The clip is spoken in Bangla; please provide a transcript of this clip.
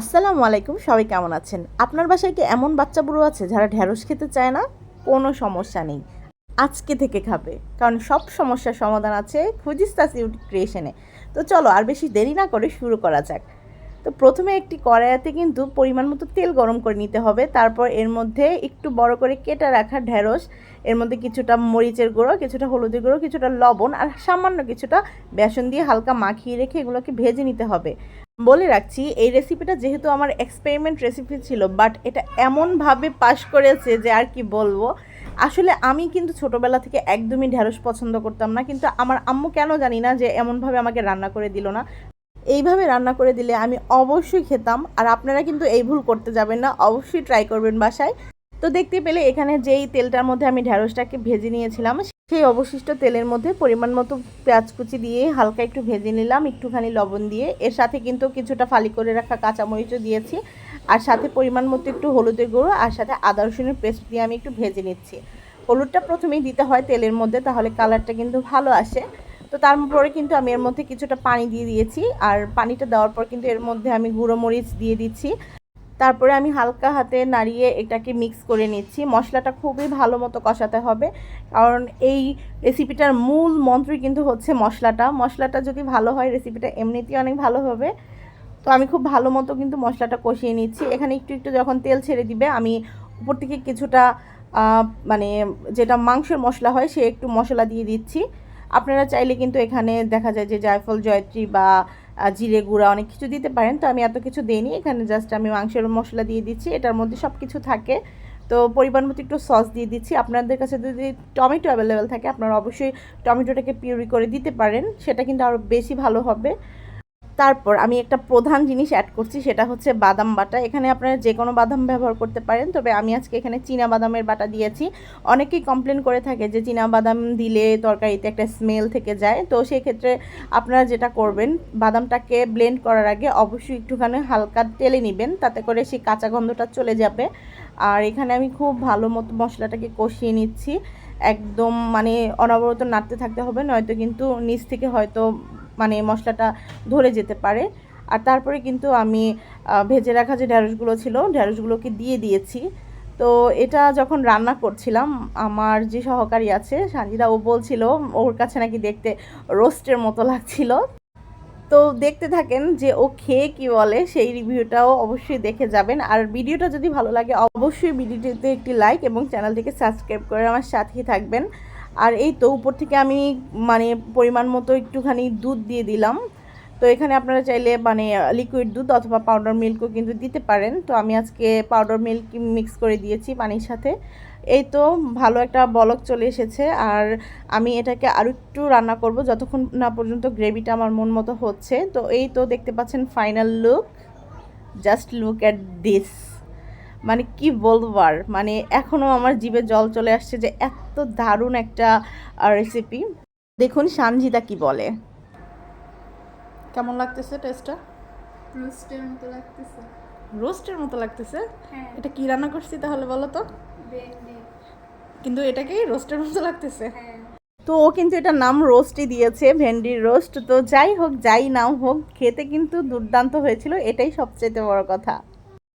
আসসালামু আলাইকুম, সবাই কেমন আছেন? আপনার বাসায় কি এমন বাচ্চা বুড়ো আছে যারা ঢ্যাঁড়স খেতে চায় না? কোনো সমস্যা নেই। আজকে থেকে খাবে। কারণ সব সমস্যার সমাধান আছে খুজিস্তাস ইউটিউব ক্রিয়েশনে তো চলো আর বেশি দেরি না করে শুরু করা যাক। তো প্রথমে একটি কড়াইতে কিন্তু পরিমাণ মতো তেল গরম করে নিতে হবে। তারপর এর মধ্যে একটু বড় করে কেটে রাখা ঢ্যাঁড়স এর মধ্যে কিছুটা মরিচের গুঁড়ো, কিছুটা হলুদের গুঁড়ো, কিছুটা লবণ আর সামান্য কিছুটা বেসন দিয়ে হালকা মাখিয়ে রেখে এগুলোকে ভেজে নিতে হবে। বলে রাখছি, এই রেসিপিটা যেহেতু আমার এক্সপেরিমেন্ট রেসিপি ছিল বাট এটা এমনভাবে পাশ করেছে যে আর কি বলব। আসলে আমি কিন্তু ছোটোবেলা থেকে একদমই ঢ্যাঁড়স পছন্দ করতাম না, কিন্তু আমার আম্মু কেন জানি না যে এমনভাবে আমাকে রান্না করে দিল না। এইভাবে রান্না করে দিলে আমি অবশ্যই খেতাম। আর আপনারা কিন্তু এই ভুল করতে যাবেন না, অবশ্যই ট্রাই করবেন বাসায়। তো দেখতে পেলে এখানে যেই তেলটার মধ্যে আমি ঢ্যাঁড়সটাকে ভেজে নিয়েছিলাম, সেই অবশিষ্ট তেলের মধ্যে পরিমাণ মতো পেঁয়াজ কুচি দিয়ে হালকা একটু ভেজে নিলাম, একটুখানি লবণ দিয়ে। এর সাথে কিন্তু কিছুটা ফালি করে রাখা কাঁচামরিচও দিয়েছি। আর সাথে পরিমাণ মতো একটু হলুদের গুঁড়ো, আর সাথে আদা রসুনের পেস্ট দিয়ে আমি একটু ভেজে নিচ্ছি। হলুদটা প্রথমেই দিতে হয় তেলের মধ্যে, তাহলে কালারটা কিন্তু ভালো আসে। তো তারপরে কিন্তু আমি এর মধ্যে কিছুটা পানি দিয়ে দিয়েছি, আর পানিটা দেওয়ার পর কিন্তু এর মধ্যে আমি গুঁড়ো মরিচ দিয়ে দিচ্ছি। তারপরে আমি হালকা হাতে নাড়িয়ে এটাকে মিক্স করে নিচ্ছি। মশলাটা খুবই ভালো মতো কষাতে হবে, কারণ এই রেসিপিটার মূল মন্ত্রই কিন্তু হচ্ছে মশলাটা। মশলাটা যদি ভালো হয় রেসিপিটা এমনিতেই অনেক ভালো হবে। তো আমি খুব ভালো মতো কিন্তু মশলাটা কষিয়ে নিচ্ছি। এখানে একটু একটু যখন তেল ছেড়ে দিবে, আমি উপর থেকে কিছুটা মানে যেটা মাংসের মশলা হয়, সে একটু মশলা দিয়ে দিচ্ছি। আপনারা চাইলে কিন্তু এখানে দেখা যায় যে জায়ফল, জয়ত্রী বা জিরে গুঁড়া অনেক কিছু দিতে পারেন। তো আমি এত কিছু দিইনি। এখানে জাস্ট আমি মাংসের মশলা দিয়ে দিচ্ছি। এটার মধ্যে সব কিছু থাকে। তো পরিমাণ মতো একটু সস দিয়ে দিচ্ছি। আপনাদের কাছে যদি টমেটো অ্যাভেলেবেল থাকে, আপনারা অবশ্যই টমেটোটাকে পিউরি করে দিতে পারেন। সেটা কিন্তু আরও বেশি ভালো হবে। তারপর আমি একটা প্রধান জিনিস অ্যাড করছি, সেটা হচ্ছে বাদাম বাটা। এখানে আপনারা যে কোনো বাদাম ব্যবহার করতে পারেন, তবে আমি আজকে এখানে চীনা বাদামের বাটা দিয়েছি। অনেকেই কমপ্লেন করে থাকে যে চীনা বাদাম দিলে তরকারিতে একটা স্মেল থেকে যায়। তো সেই ক্ষেত্রে আপনারা যেটা করবেন, বাদামটাকে ব্লেন্ড করার আগে অবশ্যই একটুখানি হালকা তেলে নেবেন, তাতে করে সেই কাঁচা গন্ধটা চলে যাবে। আর এখানে আমি খুব ভালো মতো মশলাটাকে কষিয়ে নিচ্ছি। একদম মানে অনবরত নাড়তে থাকতে হবে, নয়তো কিন্তু নিচ থেকে হয়তো মানে মশলাটা ধরে যেতে পারে। আর তারপরে কিন্তু আমি ভেজে রাখা যে ঢ্যাঁড়সগুলো ছিল ঢ্যাঁড়সগুলোকে দিয়ে দিয়েছি। তো এটা যখন রান্না করছিলাম, আমার যে সহকারী আছে, সানজিদা, ও বলছিল, ওর কাছে নাকি দেখতে রোস্টের মতো লাগছিল। তো দেখতে থাকেন যে ও খেয়ে কি বলে, সেই রিভিউটাও অবশ্যই দেখে যাবেন। আর ভিডিওটা যদি ভালো লাগে, অবশ্যই ভিডিওটিতে একটি লাইক এবং চ্যানেলটিকে সাবস্ক্রাইব করে আমার সাথেই থাকবেন। আর এই তো উপর থেকে আমি মানে পরিমাণ মতো একটুখানি দুধ দিয়ে দিলাম। তো এখানে আপনারা চাইলে মানে লিকুইড দুধ অথবা পাউডার মিল্কও কিন্তু দিতে পারেন। তো আমি আজকে পাউডার মিল্ক মিক্স করে দিয়েছি পানির সাথে। এই তো ভালো একটা বলক চলে এসেছে। আর আমি এটাকে আরও একটু রান্না করব যতক্ষণ না পর্যন্ত গ্রেভিটা আমার মন মতো হচ্ছে। তো এই তো দেখতে পাচ্ছেন final look just look at this মানে কি বলব আর? মানে এখনও আমার জিভে জল চলে আসছে যে এত দারুণ একটা রেসিপি দেখুন সানজিদা কি বলে। কেমন লাগতেছে টেস্টটা রোস্টের মতো লাগতেছে। রোস্টের মতো লাগতেছে? হ্যাঁ। এটা কি রান্না করছি তাহলে বলো তো? ভেন্ডি কিন্তু এটাকেই রোস্টের মতো লাগতেছে? হ্যাঁ। তো ও কিন্তু এটা নাম রোস্টই দিয়েছে ভেন্ডির রোস্ট তো যাই হোক যাই নাও হোক খেতে কিন্তু দুর্দান্ত হয়েছিল। এটাই সবচেয়ে বড় কথা।